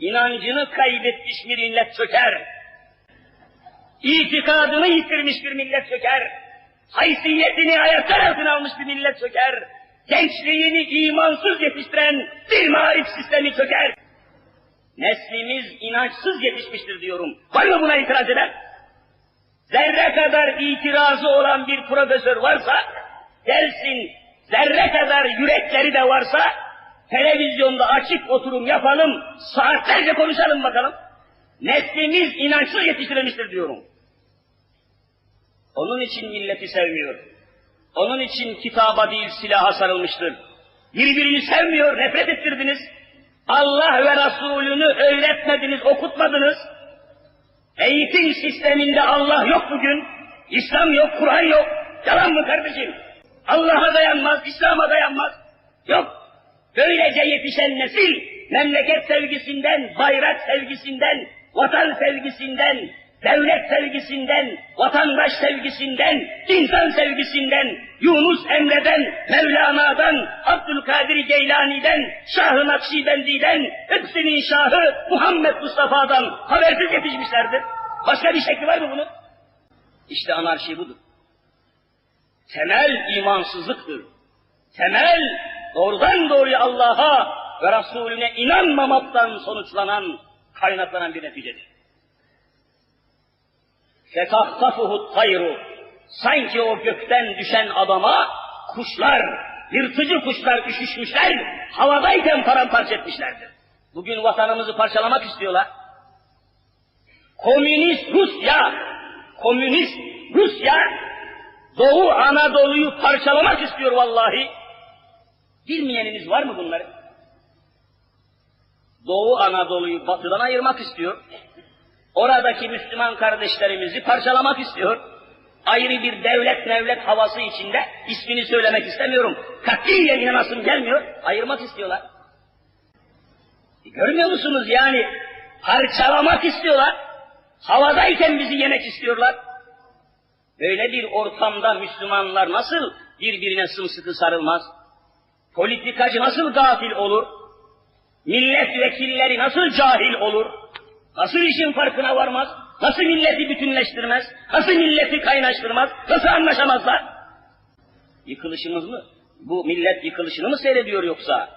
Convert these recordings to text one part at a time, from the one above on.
inancını kaybetmiş bir millet çöker. İtikadını yitirmiş bir millet çöker. Haysiyetini ayaklar altına almış bir millet çöker. Gençliğini imansız yetiştiren bir marif sistemi çöker. Neslimiz inançsız yetişmiştir diyorum. Var mı buna itiraz eden? Zerre kadar itirazı olan bir profesör varsa, gelsin zerre kadar yürekleri de varsa, televizyonda açık oturum yapalım, saatlerce konuşalım bakalım. Neslimiz inançsız yetiştirilmiştir diyorum. Onun için milleti sevmiyor. Onun için kitaba değil silaha sarılmıştır. Birbirini sevmiyor, nefret ettirdiniz. Allah ve Resulünü öğretmediniz, okutmadınız. Eğitim sisteminde Allah yok bugün. İslam yok, Kur'an yok. Yalan mı kardeşim? Allah'a dayanmaz, İslam'a dayanmaz. Yok. Böylece yetişen nesil memleket sevgisinden, bayrak sevgisinden, vatan sevgisinden, devlet sevgisinden, vatandaş sevgisinden, insan sevgisinden, Yunus Emre'den, Mevlana'dan, Abdülkadir Geylani'den, Şah-ı Nakşibendi'den, hepsinin Şahı Muhammed Mustafa'dan habersiz yetişmişlerdir. Başka bir şekli var mı bunun? İşte anarşi budur. Temel imansızlıktır. Temel doğrudan doğruya Allah'a ve Resulüne inanmamaktan sonuçlanan, kaynaklanan bir neticedir. Fetahtafuhu tayru. Sanki o gökten düşen adama kuşlar, yırtıcı kuşlar üşüşmüşler, havadayken paramparça etmişlerdir. Bugün vatanımızı parçalamak istiyorlar. Komünist Rusya, komünist Rusya, Doğu Anadolu'yu parçalamak istiyor vallahi. Bilmeyeniniz var mı bunları? Doğu Anadolu'yu batıdan ayırmak istiyor. Oradaki Müslüman kardeşlerimizi parçalamak istiyor. Ayrı bir devlet devlet havası içinde ismini söylemek istemiyorum. Katiyen inanasım gelmiyor. Ayırmak istiyorlar. E, görmüyor musunuz yani? Parçalamak istiyorlar. Havadayken bizi yemek istiyorlar. Böyle bir ortamda Müslümanlar nasıl birbirine sımsıkı sarılmaz? Politikacı nasıl gafil olur? Milletvekilleri nasıl cahil olur? Nasıl işin farkına varmaz? Nasıl milleti bütünleştirmez? Nasıl milleti kaynaştırmaz? Nasıl anlaşamazlar? Yıkılışımız mı? Bu millet yıkılışını mı seyrediyor yoksa?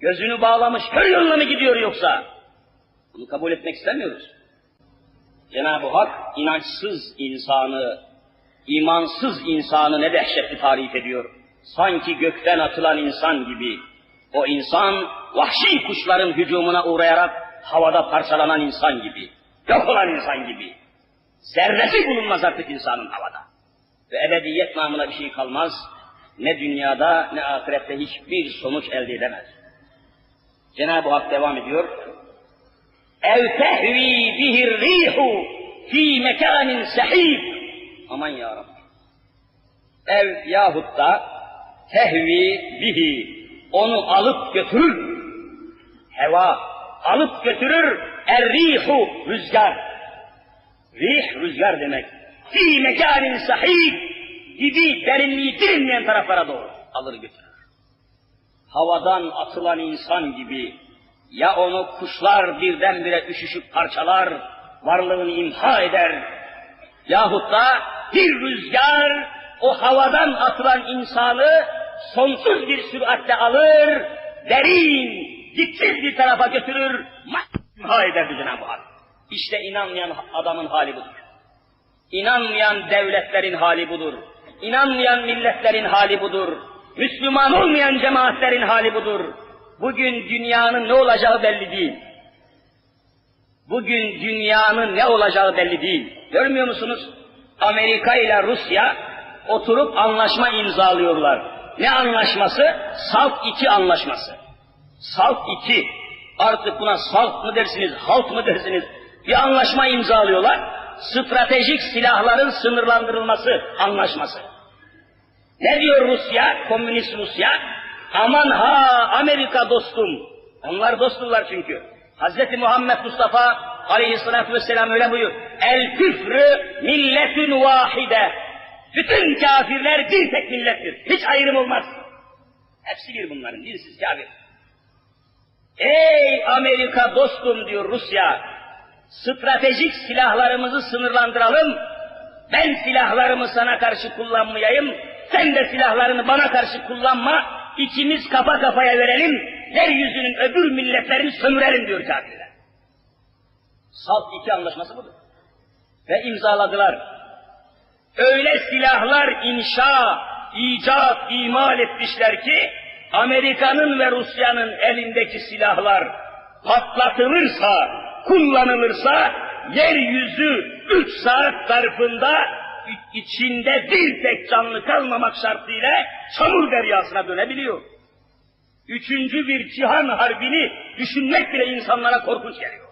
Gözünü bağlamış kör yoluna mı gidiyor yoksa? Bunu kabul etmek istemiyoruz. Cenab-ı Hak inançsız insanı, imansız insanı ne dehşetli tarif ediyor. Sanki gökten atılan insan gibi. O insan vahşi kuşların hücumuna uğrayarak havada parçalanan insan gibi. Yok olan insan gibi. Zerresi bulunmaz artık insanın havada. Ve ebediyet namına bir şey kalmaz. Ne dünyada ne ahirette hiçbir sonuç elde edemez. Cenab-ı Hak devam ediyor. Ev tehvi bihir rihu fi mekanin sahib. Aman ya Rabbi. Ev yahut da tehvi bihi onu alıp götürür. Heva alıp götürür. Er-rihu rüzgar. Rih rüzgar demek. Fi mekanin sahib gibi derinliği bilinmeyen taraflara doğru alır götürür. Havadan atılan insan gibi ya onu kuşlar birdenbire üşüşüp parçalar, varlığını imha eder yahut da bir rüzgar o havadan atılan insanı sonsuz bir süratle alır, derin, dipsiz bir tarafa götürür, imha ederdi Cenab-ı Hak. İşte inanmayan adamın hali budur. İnanmayan devletlerin hali budur. İnanmayan milletlerin hali budur. Müslüman olmayan cemaatlerin hali budur. Bugün dünyanın ne olacağı belli değil. Bugün dünyanın ne olacağı belli değil. Görmüyor musunuz? Amerika ile Rusya oturup anlaşma imzalıyorlar. Ne anlaşması? Salt 2 anlaşması. Salt 2. Artık buna salt mı dersiniz, halt mı dersiniz? Bir anlaşma imzalıyorlar. Stratejik silahların sınırlandırılması anlaşması. Ne diyor Rusya, komünist Rusya? Aman ha Amerika dostum. Onlar dosturlar çünkü. Hz. Muhammed Mustafa aleyhissalatü vesselam öyle buyur. El küfrü milletün vahide. Bütün kafirler bir tek millettir. Hiç ayrım olmaz. Hepsi bir bunların, dinsiz kafir. Ey Amerika dostum diyor Rusya. Stratejik silahlarımızı sınırlandıralım. Ben silahlarımı sana karşı kullanmayayım. Sen de silahlarını bana karşı kullanma. İkimiz kafa kafaya verelim. Yeryüzünün öbür milletlerini sömürelim diyor kafirler. Salt iki anlaşması budur. Ve imzaladılar. Öyle silahlar inşa, icat, imal etmişler ki Amerika'nın ve Rusya'nın elindeki silahlar patlatılırsa, kullanılırsa yeryüzü üç saat zarfında içinde bir tek canlı kalmamak şartıyla çamur deryasına dönebiliyor. Üçüncü bir cihan harbini düşünmek bile insanlara korkunç geliyor.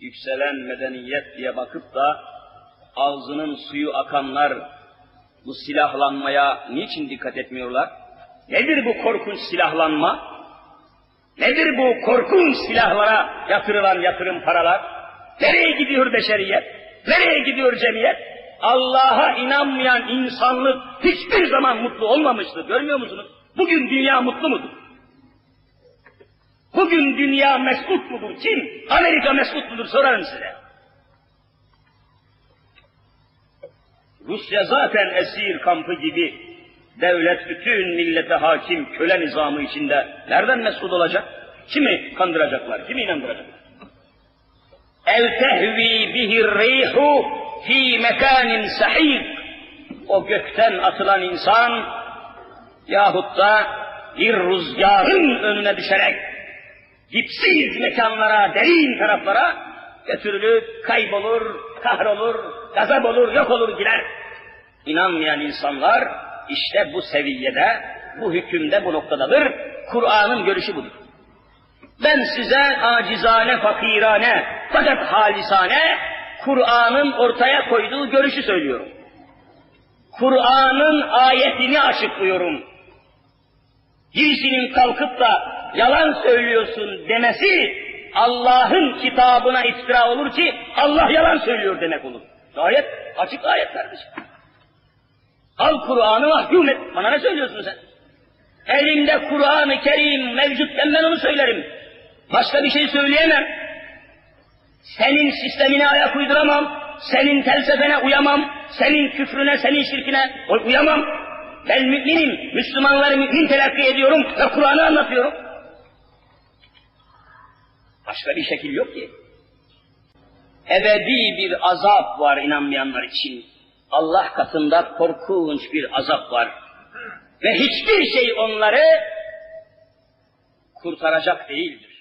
Yükselen medeniyet diye bakıp da ağzının suyu akanlar bu silahlanmaya niçin dikkat etmiyorlar? Nedir bu korkunç silahlanma? Nedir bu korkunç silahlara yatırılan yatırım paralar? Nereye gidiyor beşeriyet? Nereye gidiyor cemiyet? Allah'a inanmayan insanlık hiçbir zaman mutlu olmamıştır. Görmüyor musunuz? Bugün dünya mutlu mudur? Bugün dünya mesut mudur? Kim? Amerika mesut mudur? Sorarım size. Rusya zaten esir kampı gibi devlet bütün millete hakim köle nizamı içinde nereden mesut olacak? Kimi kandıracaklar, kimi inandıracaklar? El tehvi bihir rihu fi mekanin sahih. O gökten atılan insan yahut da bir rüzgarın önüne düşerek dipsiz mekanlara, derin taraflara götürülür, kaybolur, kahrolur, gazap olur, yok olur gider. İnanmayan insanlar işte bu seviyede, bu hükümde, bu noktadadır. Kur'an'ın görüşü budur. Ben size acizane, fakirane, fakat halisane Kur'an'ın ortaya koyduğu görüşü söylüyorum. Kur'an'ın ayetini açıklıyorum. Birisinin kalkıp da yalan söylüyorsun demesi Allah'ın kitabına iftira olur ki Allah yalan söylüyor demek olur. Ayet, açık ayet kardeşim. Al Kur'an'ı mahkum et. Bana ne söylüyorsun sen? Elimde Kur'an-ı Kerim mevcutken ben onu söylerim. Başka bir şey söyleyemem. Senin sistemine ayak uyduramam. Senin felsefene uyamam. Senin küfrüne, senin şirkine uyamam. Ben müminim. Müslümanları mümin telakki ediyorum ve Kur'an'ı anlatıyorum. Başka bir şekil yok ki. Ebedi bir azap var inanmayanlar için. Allah katında korkunç bir azap var. Ve hiçbir şey onları kurtaracak değildir.